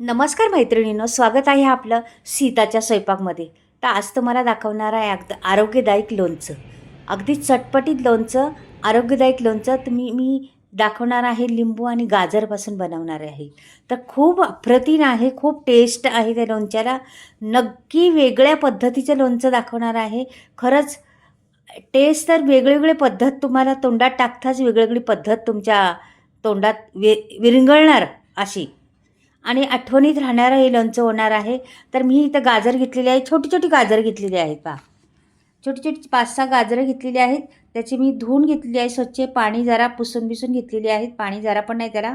नमस्कार मैत्रिणींनो स्वागत आहे आपलं सीताच्या स्वयंपाकमध्ये. तर आज तुम्हाला दाखवणार आहे अगदी आरोग्यदायक लोणचं. अगदी चटपटीत लोणचं आरोग्यदायक लोणचं. तुम्ही मी दाखवणार आहे लिंबू आणि गाजरपासून बनवणार आहे. तर खूप अप्रतिम आहे खूप टेस्ट आहे त्या लोणच्याला. नक्की वेगळ्या पद्धतीचं लोणचं दाखवणार आहे. खरंच टेस्ट तर वेगवेगळी पद्धत तुम्हाला तोंडात टाकताच वेगवेगळी पद्धत तुमच्या तोंडात वे विरंगळणार अशी. आणि आठवणीत राहणारं हे लोणचं होणार आहे. तर मी इथं गाजर घेतलेली आहे. छोटी छोटी गाजर घेतलेली आहेत पहा. छोटी छोटी पाच सहा गाजरं घेतलेली आहेत. त्याची मी धुवून घेतलेली आहे स्वच्छ. पाणी जरा पुसून बिसून घेतलेली आहेत. पाणी जरा पण नाही त्याला.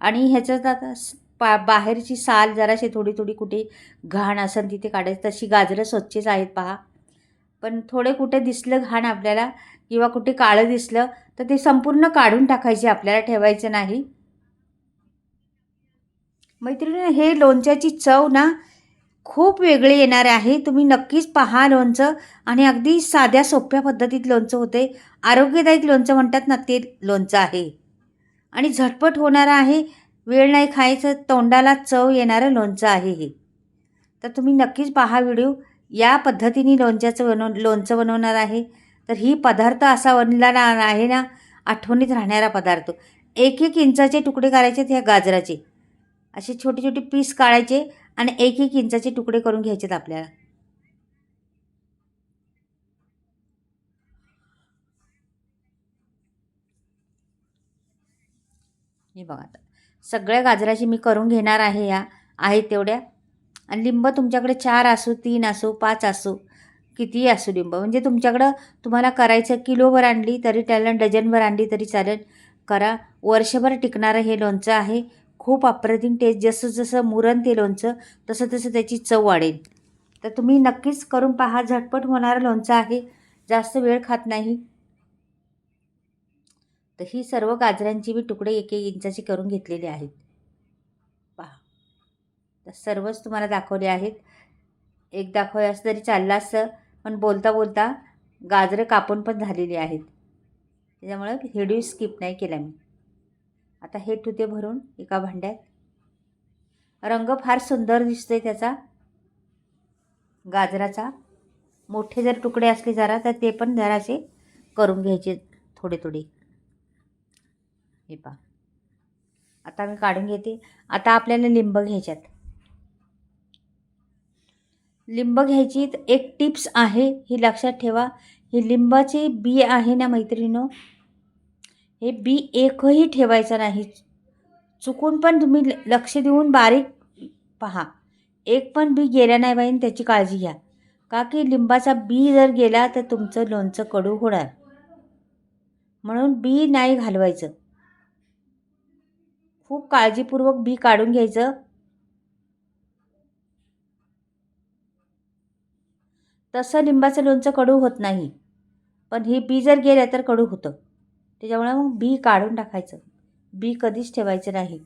आणि ह्याच्यात आता पा बाहेरची साल जराशी थोडी थोडी कुठे घाण असेल तिथे काढायची. तशी गाजरं स्वच्छच आहेत पहा. पण थोडे कुठे दिसलं घाण आपल्याला किंवा कुठे काळं दिसलं तर ते संपूर्ण काढून टाकायचे आपल्याला ठेवायचं नाही. मैत्रिणी हे लोणच्याची चव ना खूप वेगळी येणार आहे. तुम्ही नक्कीच पहा लोणचं आणि अगदी साध्या सोप्या पद्धतीत लोणचं होते. आरोग्यदायक लोणचं म्हणतात ना ते लोणचं आहे. आणि झटपट होणारं आहे. वेळ नाही खायचं तोंडाला चव येणारं लोणचं आहे हे. तर तुम्ही नक्कीच पहा व्हिडिओ. या पद्धतीने लोणच्याचं बनव लोणचं बनवणार आहे. तर ही पदार्थ असा बनला आहे ना आठवणीत राहणारा पदार्थ. एक एक इंचाचे तुकडे करायचे ह्या गाजराचे. असे छोटे छोटे पीस काढायचे आणि एक एक इंचाचे तुकडे करून घ्यायचेत आपल्याला. हे बघा आता. सगळ्या गाजराची मी करून घेणार आहे या आहेत तेवढ्या. आणि लिंब तुमच्याकडे चार असो तीन असो पाच असो कितीही असो लिंब. म्हणजे तुमच्याकडं तुम्हाला करायचं किलोवर आणली तरी त्याला डझनभर आणली तरी चालेल. करा. वर्षभर टिकणारं हे लोणचं आहे. खूप अप्रतिम टेस्ट जसं जसं मुरण ते लोणचं तसं तसं त्याची चव वाढेल. तर तुम्ही नक्कीच करून पहा झटपट होणारं लोणचं आहे. जास्त वेळ खात नाही. तर ही सर्व गाजरांची मी तुकडे एक एक इंचाची करून घेतलेले आहेत. पहा. तर सर्वच तुम्हाला दाखवले आहेत. एक दाखवले असं तरी चाललं असं पण बोलता बोलता गाजरं कापून पण झालेली आहेत. त्याच्यामुळं व्हिडिओ स्किप नाही केला मी. आता हे ठुते भरून एका भांड्यात. रंग फार सुंदर दिसतोय त्याचा. गाजराचा. मोठे जर तुकडे असले जरा तर ते पण जरासे करून घ्यायचे थोडे थोडे. हे पा आता मी काढून घेते. आता आपल्याला लिंब घ्यायच्यात. लिंब घ्यायची तर एक टिप्स आहे ही लक्षात ठेवा. ही लिंबाची बी आहे ना मैत्रिणीनो? हे बी एकही ठेवायचं नाही. चुकून पण तुम्ही ल- लक्ष देऊन बारीक पहा. एक पण बी गेला नाही पाहिजे त्याची काळजी घ्या. का की लिंबाचा बी जर गेला तर तुमचं लोणचं कडू होणार. म्हणून बी नाही घालवायचं. खूप काळजीपूर्वक बी काढून घ्यायचं. तसं लिंबाचं लोणचं कडू होत नाही. पण हे बी जर गेलं तर कडू होतं. त्याच्यामुळे मग बी काढून टाकायचं. बी कधीच ठेवायचं नाही.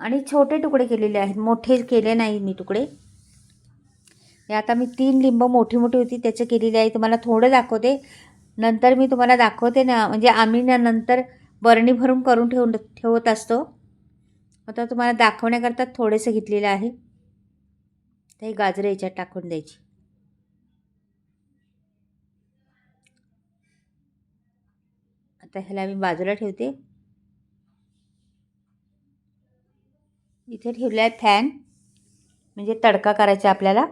आणि छोटे तुकडे केलेले आहेत. मोठे केले नाही मी तुकडे. हे आता मी तीन लिंब मोठी मोठी होती त्याचे केलेले आहे. तुम्हाला थोडं दाखवते. नंतर मी तुम्हाला दाखवते ना. म्हणजे आम्ही ना नंतर बरणी भरून करून ठेवून ठेवत असतो. आता तुम्हाला दाखवण्याकरता थोडेसे घेतलेलं आहे. तर हे गाजरं याच्यात टाकून द्यायची. आता ह्याला मी बाजूला ठेवते. इथे ठेवला आहे फॅन म्हणजे तडका करायचा आपल्याला.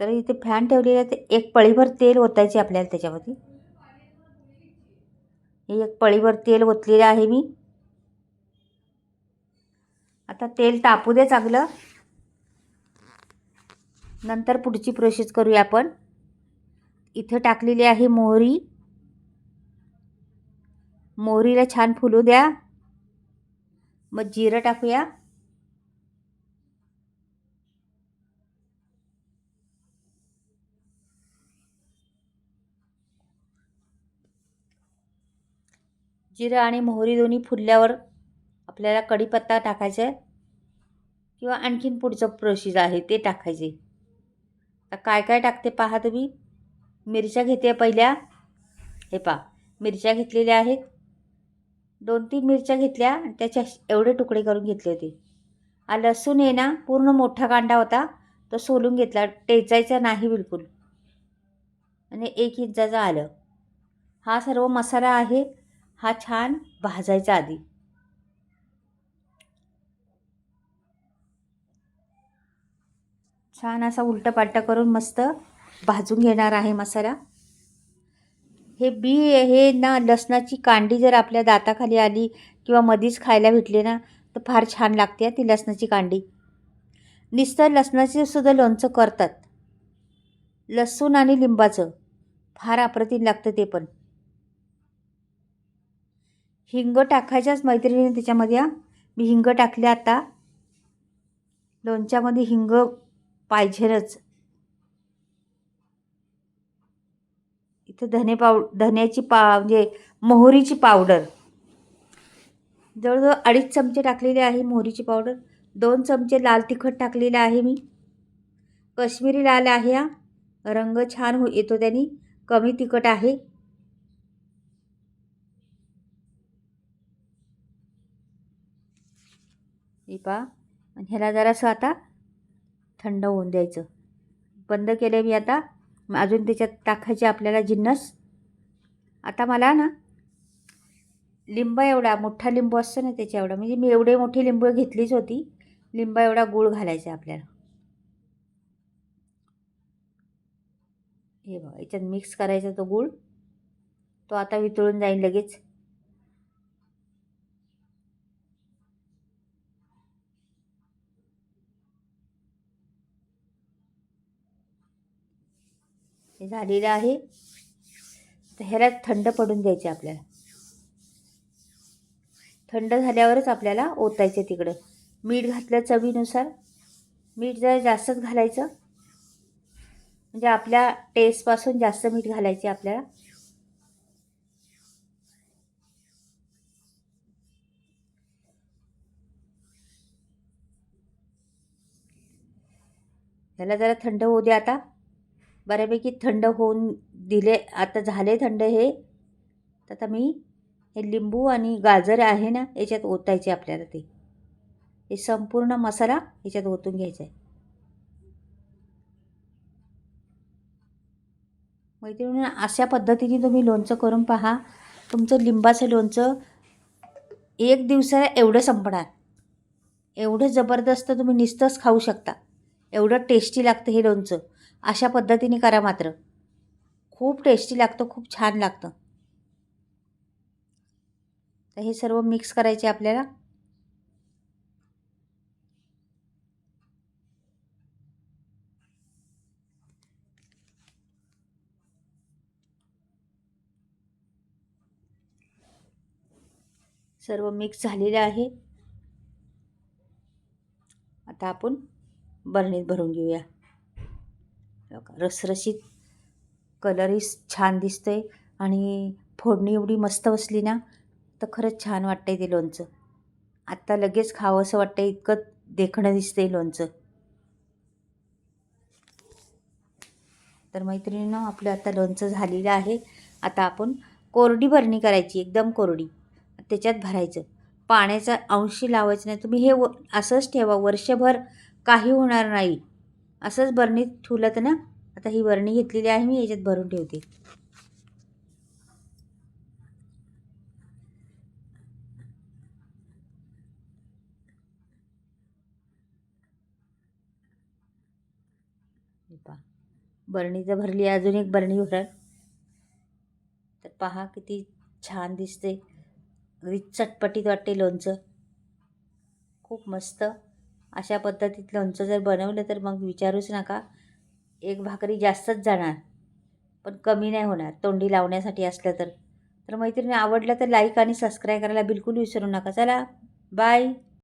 तर इथे फॅन ठेवलेला आहे ते एक पळीभर तेल ओतायचे आपल्याला त्याच्यामध्ये हे एक पळीभर तेल ओतलेलं आहे मी. आता तेल तापू दे चांगलं. नंतर पुढची प्रोसेस करूया आपण. इथं टाकलेली आहे मोहरी. मोहरीला छान फुलू द्या. मग जिरं टाकूया. जिरं आणि मोहरी दोन्ही फुलल्यावर आपल्याला कढीपत्ता टाकायचा आहे. किंवा आणखीन पुढचं प्रोसेस आहे ते टाकायचे. आता काय काय टाकते पहा तुम्ही. मिरच्या घेते पहिल्या. हे पहा मिरच्या घेतलेल्या आहेत. दोन तीन मिरच्या घेतल्या आणि त्याच्या एवढे तुकडे करून घेतले होते. हा लसूण आहे ना पूर्ण मोठा कांदा होता. तो सोलून घेतला. टेचायचा नाही बिलकुल. आणि एक इंचाचं आलं. हा सर्व मसाला आहे. हा छान भाजायचा आधी. छान असा उलटापालटा करून मस्त भाजून घेणार आहे मसाला. हे बी हे ना लसणाची कांडी जर आपल्या दाताखाली आली किंवा मधीच खायला भेटली ना तर फार छान लागते ती लसणाची कांडी. नुसतं लसणाचे सुद्धा लोणचं करतात. लसूण आणि लिंबाचं फार अप्रतिम लागतं ते पण. हिंग टाकायच्याच मैत्रिणीने त्याच्यामध्ये मी हिंग टाकले आता. लोणच्यामध्ये हिंग पाहिजेच इथं धने पाव धन्याची पा म्हणजे मोहरीची पावडर. जवळजवळ अडीच चमचे टाकलेले आहे मोहरीची पावडर. दोन चमचे लाल तिखट टाकलेलं आहे मी. कश्मीरी लाल आहे हा. रंग छान हो येतो त्यांनी. कमी तिखट आहे. हे पहा. आणि ह्याला जरासं आता थंड होऊन द्यायचं. बंद केलं मी आता. मग अजून त्याच्यात टाकायचे आपल्याला जिन्नस. आता मला ना लिंबा एवढा मोठा लिंबू असतो ना त्याच्या एवढा म्हणजे मी एवढे मोठी लिंबू घेतलीच होती. लिंबा एवढा गूळ घालायचा आपल्याला. हे बघा याच्यात मिक्स करायचा तो गूळ. तो आता वितळून जाईल लगेच. हे झालेलं आहे. तर ह्याला थंड पडून द्यायचे आपल्याला. थंड झाल्यावरच आपल्याला ओतायचे तिकडं. मीठ घातलं चवीनुसार. मीठ जरा जास्तच घालायचं. म्हणजे आपल्या टेस्टपासून जास्त मीठ घालायचे आपल्याला. ह्याला जरा थंड होऊ दे आता. बऱ्यापैकी थंड होऊन दिले आता झाले थंड हे. तर आता मी हे लिंबू आणि गाजर आहे ना याच्यात ओतायचे आपल्याला ते. हे संपूर्ण मसाला याच्यात ओतून घ्यायचा आहे. मैत्रिणी अशा पद्धतीने तुम्ही लोणचं करून पहा. तुमचं लिंबाचं लोणचं एक दिवसाला एवढं संपणार. एवढं जबरदस्त तुम्ही नुसतंच खाऊ शकता. एवढं टेस्टी लागतं हे लोणचं. अशा पद्धतीने करा मात्र. खूप टेस्टी लागतं खूप छान लागतं. तर हे सर्व मिक्स करायचे आपल्याला. सर्व मिक्स झालेले आहे. आता आपण बरणीत भरून घेऊया. रसरशीत कलरही छान दिसतं आहे आणि फोडणी एवढी मस्त बसली ना तर खरंच छान वाटतं आहे ते लोणचं. आत्ता लगेच खावं असं आहे इतकं देखणं दिसतं आहे लोणचं. तर मैत्रिणीनं आपलं आता लोणचं झालेलं आहे. आता आपण कोरडी भरणी करायची एकदम कोरडी. त्याच्यात भरायचं. पाण्याचा अंशी लावायचं नाही. तुम्ही हे व असंच ठेवा. वर्षभर काही होणार नाही. असंच बरणीत ठेवलं तर ना आता ही बरणी घेतलेली आहे मी याच्यात भरून ठेवते. पहा. बरणी तर भरली अजून एक बरणी भरल. तर पहा किती छान दिसते. अगदी चटपटीत वाटते लोणचं. खूप मस्त. अशा पद्धतीत लोणचं जर बनवलं तर मग विचारूच नका. एक भाकरी जास्तच जाणार. पण कमी नाही होणार. तोंडी लावण्यासाठी असलं तर. तर मैत्रिणी आवडलं तर लाईक आणि सबस्क्राईब करायला बिलकुल विसरू नका. चला बाय